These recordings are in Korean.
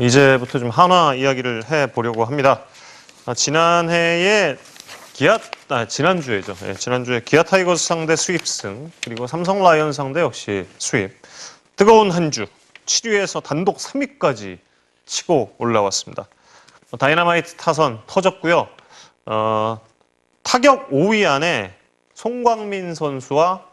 이제부터 좀 한화 이야기를 해 보려고 합니다. 아, 지난해에 기아 아, 지난주에죠. 예, 지난주에 기아 타이거스 상대 수입승 그리고 삼성 라이언 상대 역시 수입. 뜨거운 한 주 7위에서 단독 3위까지 치고 올라왔습니다. 어, 다이나마이트 타선 터졌고요. 어, 타격 5위 안에 송광민 선수와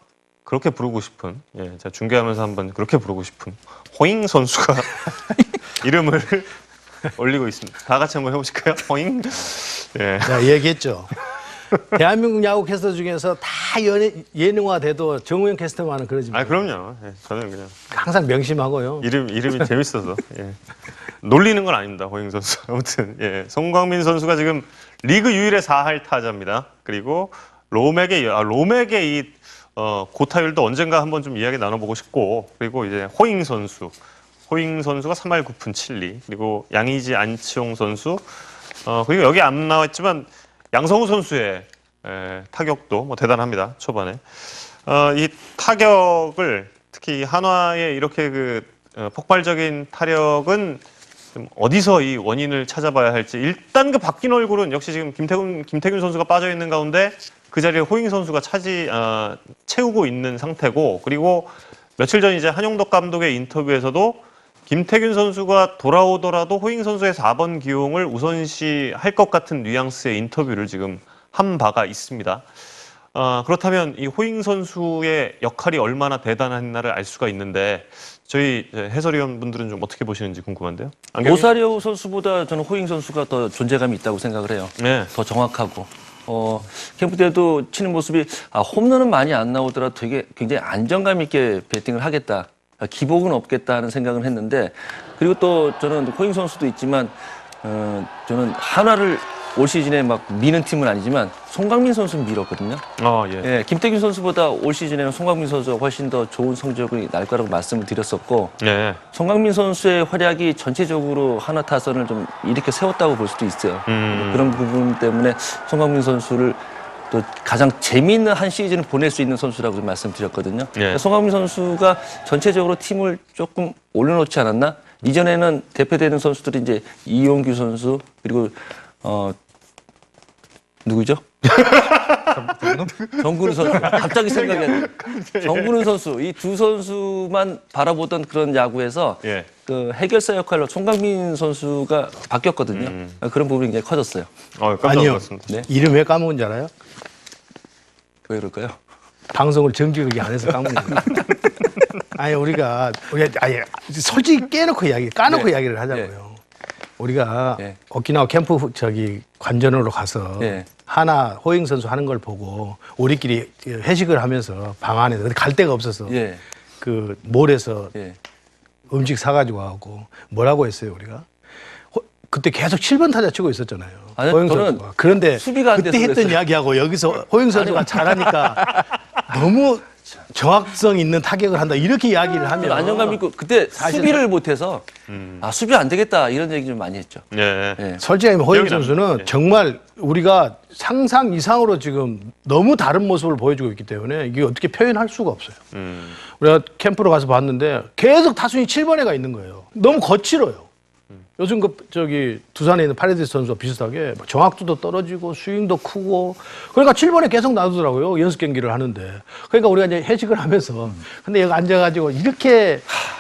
그렇게 부르고 싶은 예, 제가 중계하면서 한번 그렇게 부르고 싶은 호잉 선수가 이름을 올리고 있습니다. 다 같이 한번 해보실까요? 호잉. 예. 자, 얘기했죠. 대한민국 야구 캐스터 중에서 다 연예, 예능화돼도 정우영 캐스터만은 그러지 아 그럼요. 예, 저는 그냥 항상 명심하고요. 이름 이름이 재밌어서 예. 놀리는 건 아닙니다. 호잉 선수. 아무튼 예. 송광민 선수가 지금 리그 유일의 4할 타자입니다. 그리고 로맥의 아, 로맥의 이 어, 고타율도 언젠가 한번 좀 이야기 나눠보고 싶고 그리고 이제 호잉 선수 호잉 선수가 3할 9푼 7리 그리고 양의지 안치홍 선수 어, 그리고 여기 안 나왔지만 양성우 선수의 에, 타격도 뭐 대단합니다 초반에. 어, 이 타격을 특히 한화의 이렇게 그 어, 폭발적인 타력은 좀 어디서 이 원인을 찾아봐야 할지. 일단 그 바뀐 얼굴은 역시 지금 김태균 김태균 선수가 빠져 있는 가운데 그 자리에 호잉 선수가 차지 어, 채우고 있는 상태고 그리고 며칠 전 이제 한용덕 감독의 인터뷰에서도 김태균 선수가 돌아오더라도 호잉 선수의 4번 기용을 우선시 할 것 같은 뉘앙스의 인터뷰를 지금 한 바가 있습니다. 어, 그렇다면 이 호잉 선수의 역할이 얼마나 대단한나를 알 수가 있는데 저희 해설위원 분들은 좀 어떻게 보시는지 궁금한데요. 안경이? 오사리오 선수보다 저는 호잉 선수가 더 존재감이 있다고 생각을 해요. 네. 더 정확하고. 어, 캠프 때도 치는 모습이 아, 홈런은 많이 안 나오더라도 되게 굉장히 안정감 있게 배팅을 하겠다. 아, 기복은 없겠다 하는 생각을 했는데 그리고 또 저는 호잉 선수도 있지만 어, 저는 한화를 올 시즌에 막 미는 팀은 아니지만 송강민 선수는 밀었거든요. 어, 예. 예, 김태균 선수보다 올 시즌에는 송강민 선수가 훨씬 더 좋은 성적이 날 거라고 말씀을 드렸었고 네. 송강민 선수의 활약이 전체적으로 하나 타선을 좀 일으켜 세웠다고 볼 수도 있어요. 음. 그런 부분 때문에 송강민 선수를 또 가장 재미있는 한 시즌을 보낼 수 있는 선수라고 좀 말씀드렸거든요. 예. 송강민 선수가 전체적으로 팀을 조금 올려놓지 않았나? 이전에는 대표되는 선수들이 이제 이용규 선수 그리고 어 누구죠? 정근우 선수. 갑자기 생각이 안 나. 정근우 선수. 이 두 선수만 바라보던 그런 야구에서 예. 그 해결사 역할로 송강민 선수가 바뀌었거든요. 그런 부분이 굉장히 커졌어요. 어, 깜짝 아니요. 놀랐습니다. 네. 이름 왜 까먹은 줄 알아요? 왜 그럴까요? 방송을 정직하게 안 해서 까먹은 거예요. 아니 우리가 우리 아니 솔직히 깨놓고 이야기, 까놓고 네. 이야기를 하자고요. 우리가 네. 오키나와 캠프 저기 관전으로 가서 네. 하나 호잉 선수 하는 걸 보고 우리끼리 회식을 하면서 방 안에서 근데 갈 데가 없어서 예. 그 몰에서 예. 음식 사가지고 하고 뭐라고 했어요 우리가 호- 그때 계속 7번 타자 치고 있었잖아요. 아니, 호영 저는 선수가. 그런데 그때 했던 그랬어요. 이야기하고 여기서 호영 선수가 잘하니까 너무 정확성 있는 타격을 한다 이렇게 이야기를 하면 안정감 있고 그때 사실- 수비를 못해서 음. 아 수비 안 되겠다 이런 얘기 좀 많이 했죠. 예. 예. 솔직히 호영 기억이 납니다. 선수는 예. 정말 우리가 상상 이상으로 지금 너무 다른 모습을 보여주고 있기 때문에 이게 어떻게 표현할 수가 없어요. 음. 우리가 캠프로 가서 봤는데 계속 타순이 7번에 가 있는 거예요. 너무 거칠어요. 요즘 그 저기 두산에 있는 파레디스 선수와 비슷하게 막 정확도도 떨어지고 스윙도 크고 그러니까 7번에 계속 놔두더라고요. 연습 경기를 하는데. 그러니까 우리가 이제 회식을 하면서. 근데 여기 앉아가지고 이렇게 다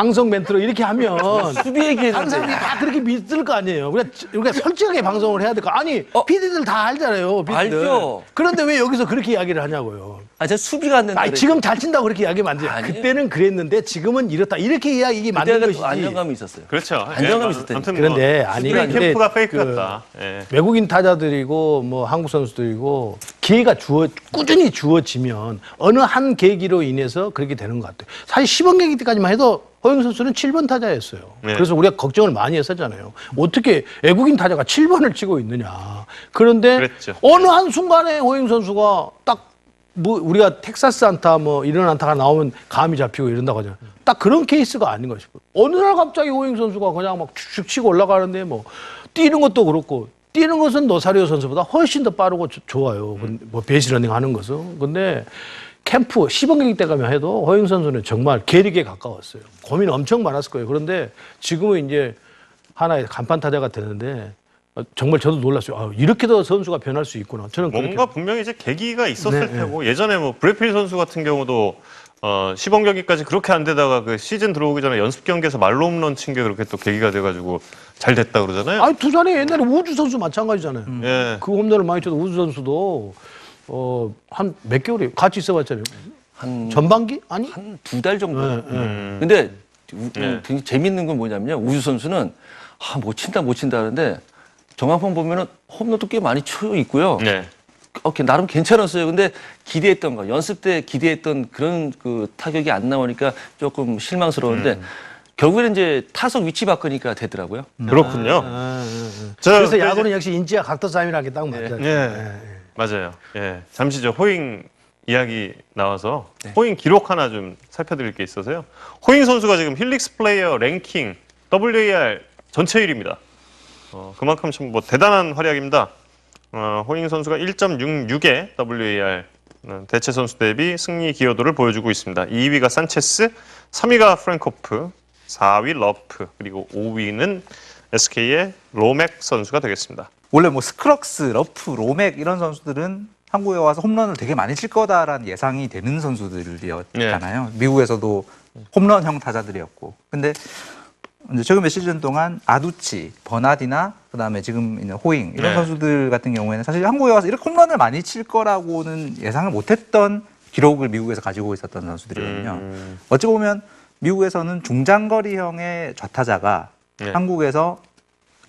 방송 멘트로 이렇게 하면 수비 얘기했는데 사람들이 다 그렇게 믿을 거 아니에요. 우리가, 우리가 솔직하게 방송을 해야 될 거. 아니, 어? PD들 다 알잖아요. PD들. 알죠. 그런데 왜 여기서 그렇게 이야기를 하냐고요. 아, 제 수비가 안 된다. 아니, 그랬죠. 지금 잘 친다고 그렇게 이야기하면 안 돼요. 아니에요. 그때는 그랬는데 지금은 이렇다. 이렇게 이야기 맞는 그때가 것이지. 또 안정감이 있었어요. 그렇죠. 안정감이 예, 있었다니까. 아무튼 그런데 뭐 아니, 수비 근데 캠프가 그- 페이크였다. 예. 외국인 타자들이고 뭐 한국 선수들이고 기회가 주어 꾸준히 주어지면 어느 한 계기로 인해서 그렇게 되는 것 같아요. 사실 10원 계기 때까지만 해도 허영 선수는 7번 타자였어요. 네. 그래서 우리가 걱정을 많이 했었잖아요. 어떻게 외국인 타자가 7번을 치고 있느냐. 그런데 그랬죠. 어느 한 순간에 허영 선수가 딱 뭐 우리가 텍사스 안타 뭐 이런 안타가 나오면 감이 잡히고 이런다고 하잖아요. 딱 그런 케이스가 아닌가 싶어요. 어느 날 갑자기 호잉 선수가 그냥 막 축축 치고 올라가는데 뭐 뛰는 것도 그렇고 뛰는 것은 노사리오 선수보다 훨씬 더 빠르고 조- 좋아요. 근- 뭐 베이스 러닝 하는 것은. 근데 캠프 시범 경기 때 가면 해도 허영 선수는 정말 계력에 가까웠어요. 고민 엄청 많았을 거예요. 그런데 지금은 이제 하나의 간판 타자가 되는데 어, 정말 저도 놀랐어요. 아, 이렇게도 선수가 변할 수 있구나. 저는 그렇게 뭔가 분명히 이제 계기가 있었을 네, 테고 예전에 뭐 브래필 선수 같은 경우도 어, 시범 경기까지 그렇게 안 되다가 그 시즌 들어오기 전에 연습 경기에서 말로 홈런 친 게 그렇게 또 계기가 돼가지고 잘 됐다 그러잖아요. 아니 두산이 옛날에 우주 선수 마찬가지잖아요. 예. 그 홈런을 많이 쳐도 우주 선수도 어, 한 몇 개월이 같이 있어봤잖아요. 한 전반기 아니? 한 두 달 정도. 네, 네. 음. 근데 우- 네. 되게 재밌는 건 뭐냐면요. 우주 선수는 아, 못 친다, 못 친다 하는데 정확한 보면은 홈런도 꽤 많이 쳐 있고요. 네. 어, 걔 나름 괜찮았어요. 근데 기대했던 거, 연습 때 기대했던 그런 그 타격이 안 나오니까 조금 실망스러운데 음. 결국에는 이제 타석 위치 바꾸니까 되더라고요. 그렇군요. 아, 아, 아. 저, 그래서 그 야구는 역시 인지와 각도 싸움이라는 게 딱 맞잖아요. 예. 맞아요. 예. 잠시 저 호잉 이야기 나와서 호잉 기록 하나 좀 살펴드릴 게 있어서요. 호잉 선수가 지금 힐릭스 플레이어 랭킹 WAR 전체 1위입니다. 어, 그만큼 참 뭐 대단한 활약입니다. 어, 호잉 선수가 1.66의 WAR 어, 대체 선수 대비 승리 기여도를 보여주고 있습니다. 2위가 산체스, 3위가 프랭코프, 4위 러프, 그리고 5위는 SK의 로맥 선수가 되겠습니다. 원래 뭐 스크럭스, 러프, 로맥 이런 선수들은 한국에 와서 홈런을 되게 많이 칠 거다라는 예상이 되는 선수들이었잖아요. 미국에서도 홈런형 타자들이었고. 근데 이제 최근 몇 시즌 동안 아두치, 버나디나 그다음에 지금 있는 호잉 이런 네. 선수들 같은 경우에는 사실 한국에 와서 이렇게 홈런을 많이 칠 거라고는 예상을 못했던 기록을 미국에서 가지고 있었던 선수들이거든요. 음. 어찌 보면 미국에서는 중장거리형의 좌타자가 네. 한국에서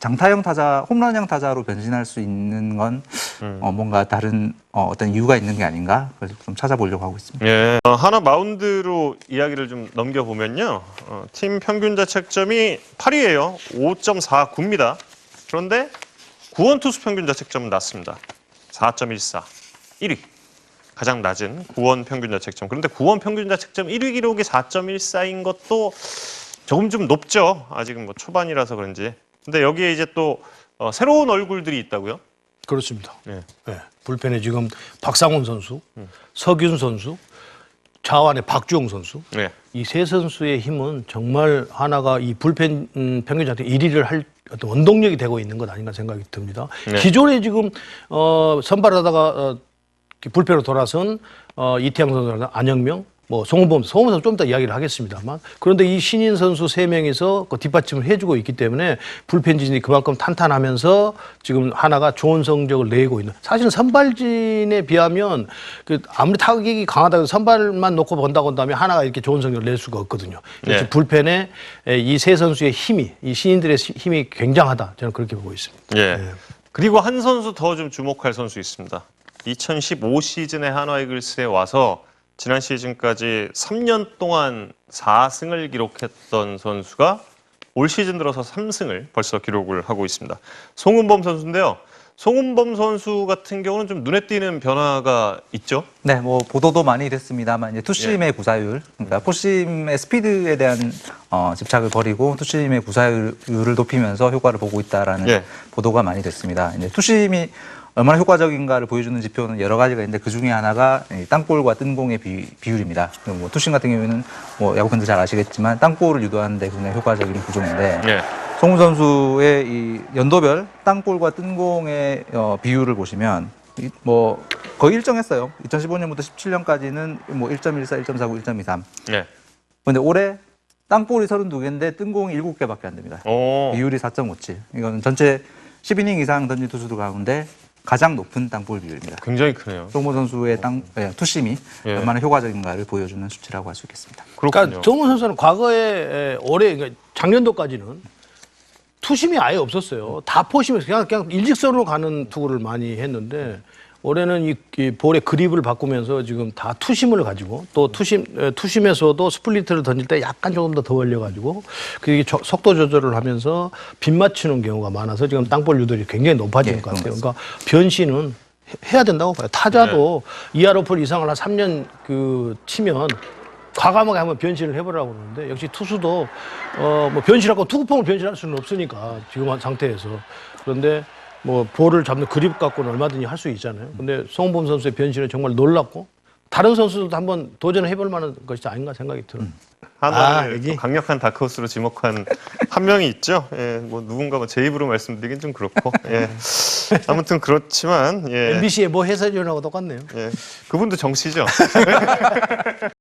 장타형 타자, 홈런형 타자로 변신할 수 있는 건 음. 어, 뭔가 다른 어, 떤 이유가 있는 게 아닌가 그래서 좀 찾아보려고 하고 있습니다. 예. 어, 하나 마운드로 이야기를 좀 넘겨보면요. 어, 팀 평균 자책점이 8위예요. 5.49입니다. 그런데 구원 투수 평균 자책점은 낮습니다. 4.14. 1위. 가장 낮은 구원 평균 자책점. 그런데 구원 평균 자책점 1위 기록이 4.14인 것도 조금 좀 높죠. 아직은 뭐 초반이라서 그런지. 근데 여기에 이제 또 어, 새로운 얼굴들이 있다고요? 그렇습니다. 예. 예. 불펜에 지금 박상훈 선수, 서균 선수, 좌완에 박주영 선수. 네. 이 세 선수의 힘은 정말 하나가 이 불펜 음, 평균 자책 1위를 할 어떤 원동력이 되고 있는 것 아닌가 생각이 듭니다. 네. 기존에 지금 어, 선발하다가 어, 불펜으로 돌아선 어, 이태양 선수나 안영명, 뭐 송은범, 송은범 좀 이따 이야기를 하겠습니다만 그런데 이 신인 선수 세 명이서 그 뒷받침을 해주고 있기 때문에 불펜 진이 그만큼 탄탄하면서 지금 하나가 좋은 성적을 내고 있는 사실은 선발진에 비하면 그 아무리 타격이 강하다고 선발만 놓고 본다고 한다면 하나가 이렇게 좋은 성적을 낼 수가 없거든요. 그래서 네. 불펜에 이 세 선수의 힘이 이 신인들의 시- 힘이 굉장하다 저는 그렇게 보고 있습니다. 예. 네. 그리고 한 선수 더 좀 주목할 선수 있습니다. 2015 시즌에 한화 이글스에 와서 지난 시즌까지 3년 동안 4승을 기록했던 선수가 올 시즌 들어서 3승을 벌써 기록을 하고 있습니다. 송은범 선수인데요. 송은범 선수 같은 경우는 좀 눈에 띄는 변화가 있죠. 네, 뭐 보도도 많이 됐습니다만 이제 예. 투심의 구사율, 그러니까 포심의 스피드에 대한 어, 집착을 버리고 투심의 구사율을 높이면서 효과를 보고 있다라는 예. 보도가 많이 됐습니다. 이제 투심이 얼마나 효과적인가를 보여주는 지표는 여러 가지가 있는데 그 중에 하나가 이 땅볼과 뜬공의 비, 비율입니다. 그뭐 투심 같은 경우에는 뭐 야구 팬들 잘 아시겠지만 땅볼을 유도하는데 굉장히 효과적인 구조인데 예. 송우 선수의 이 연도별 땅볼과 뜬공의 어, 비율을 보시면 이, 뭐 거의 일정했어요. 2015년부터 17년까지는 뭐 1.14, 1.49, 1.23. 예. 근데 올해 땅볼이 32개인데 뜬공이 7개밖에 안 됩니다. 오. 비율이 4.57. 이거는 전체 10이닝 이상 던진 투수들 가운데 가장 높은 땅볼 비율입니다. 굉장히 크네요. 송우 선수의 땅 예, 투심이 예. 얼마나 효과적인가를 보여주는 수치라고 할 수 있겠습니다. 그렇군요. 그러니까 정우 선수는 과거에 에, 올해 그러니까 작년도까지는 투심이 아예 없었어요. 다 포심에서 그냥 그냥 일직선으로 가는 투구를 많이 했는데 올해는 이, 이 볼의 그립을 바꾸면서 지금 다 투심을 가지고 또 투심 에, 투심에서도 스플리트를 던질 때 약간 조금 더 더 올려가지고 그게 저- 속도 조절을 하면서 빗 맞추는 경우가 많아서 지금 땅볼 유도율이 굉장히 높아지는 예, 것 같아요. 그러니까 변신은 해- 해야 된다고 봐요. 타자도 이하로플 이상을 한 3년 그 치면 과감하게 한번 변신을 해보라고 그러는데 역시 투수도 어 뭐 변신하고 투구폼을 변신할 수는 없으니까 지금 한 상태에서 그런데 뭐 볼을 잡는 그립 갖고는 얼마든지 할 수 있잖아요. 근데 송범 선수의 변신은 정말 놀랍고 다른 선수들도 한번 도전을 해볼 만한 것이 아닌가 생각이 들어요. 하나를 아, 여기? 또 강력한 다크호스로 지목한 한 명이 있죠. 예, 뭐 누군가 뭐제 입으로 말씀드리긴 좀 그렇고. 예. 아무튼 그렇지만 예. MBC의 뭐 해설위원하고 똑같네요. 예. 그분도 정 씨죠.